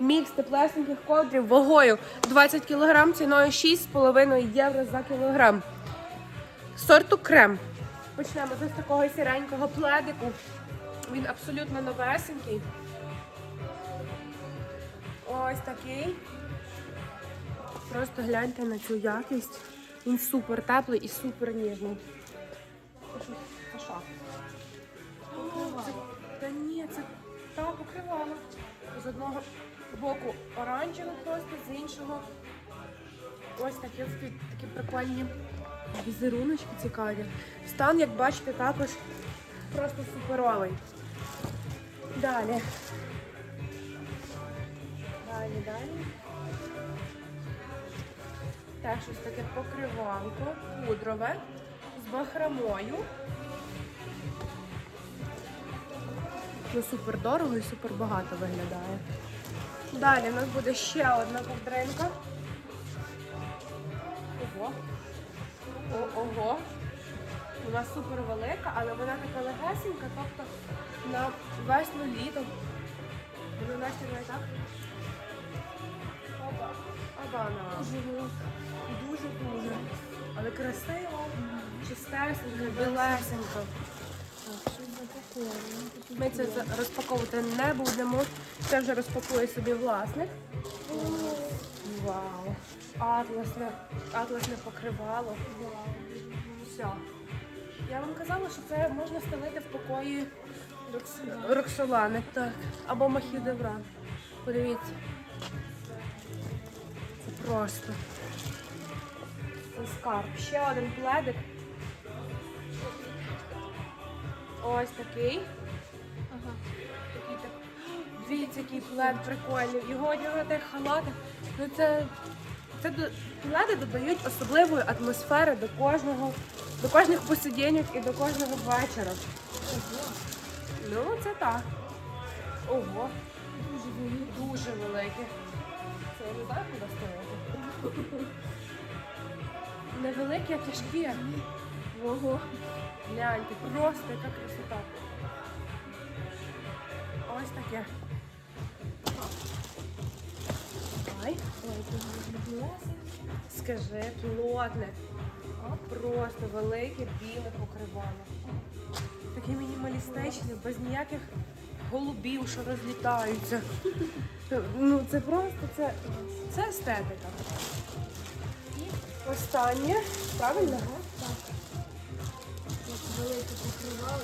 мікс теплесеньких ковдрів вагою 20 кг, ціною 6,5 євро за кілограм. Сорту крем. Почнемо з такого сіренького пледику. Він абсолютно новесенький. Ось такий. Просто гляньте на цю якість. Він супер теплий і супер ніжний. Та покривало. З одного боку оранжеве просто, з іншого ось такі, такі прикольні візеруночки цікаві. Стан, як бачите, також просто суперовий. Далі. Далі, далі. Теж ось таке покривалко, пудрове, з бахромою. Ну, супер дорого і супер багато виглядає. Далі у нас буде ще одна ковдринка. Ого. О, ого. Вона супер велика, але вона така легесенька, тобто на весну літо. Вона наче так. Опа. Обана. Дуже-дуже. Але красиво, чистесенько, білесенько. Ми це розпаковувати не будемо. Це вже розпакує собі власник. Вау. Атласне, атласне покривало. Все. Я вам казала, що це можна стелити в покої Роксолани. Так. Або Махідевран. Подивіться. Це просто. Це скарб. Ще один пледик. Ось такий. Ага. Такий так. Дивіться, який плед прикольний. Його одягати халати. Ну це, це до- пледи додають особливої атмосфери до кожного, до кожних посидіньок і до кожного вечора. Ну, це так. Ого. Дуже велике. Дуже велике. Це я не знаю, куди стояти. Невелике, а тяжкі. Ого. Гляньте, просто яка красота. Ось таке. Ай, скажи, плотне. Просто велике біле покривало. Таке мінімалістичне, без ніяких голубів, що розлітаються. Ну це просто це, це естетика. І останнє, правильно? Так. Велике покривало.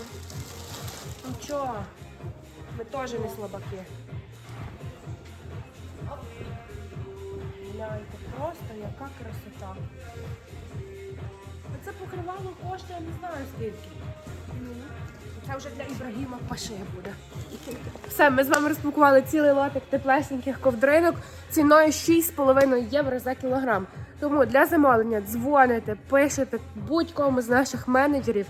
Нічого. Ми теж не слабаки. Гляньте, просто яка красота. Це покривало коштує, не знаю скільки. Ну, Це вже для Ібрагіма Паши буде. Все, ми з вами розпакували цілий лотик теплесеньких ковдринок ціною 6,5 євро за кілограм. Тому для замовлення дзвоните, пишете будь-кому з наших менеджерів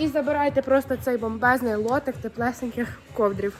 і забирайте просто цей бомбезний лотик теплесеньких ковдрів.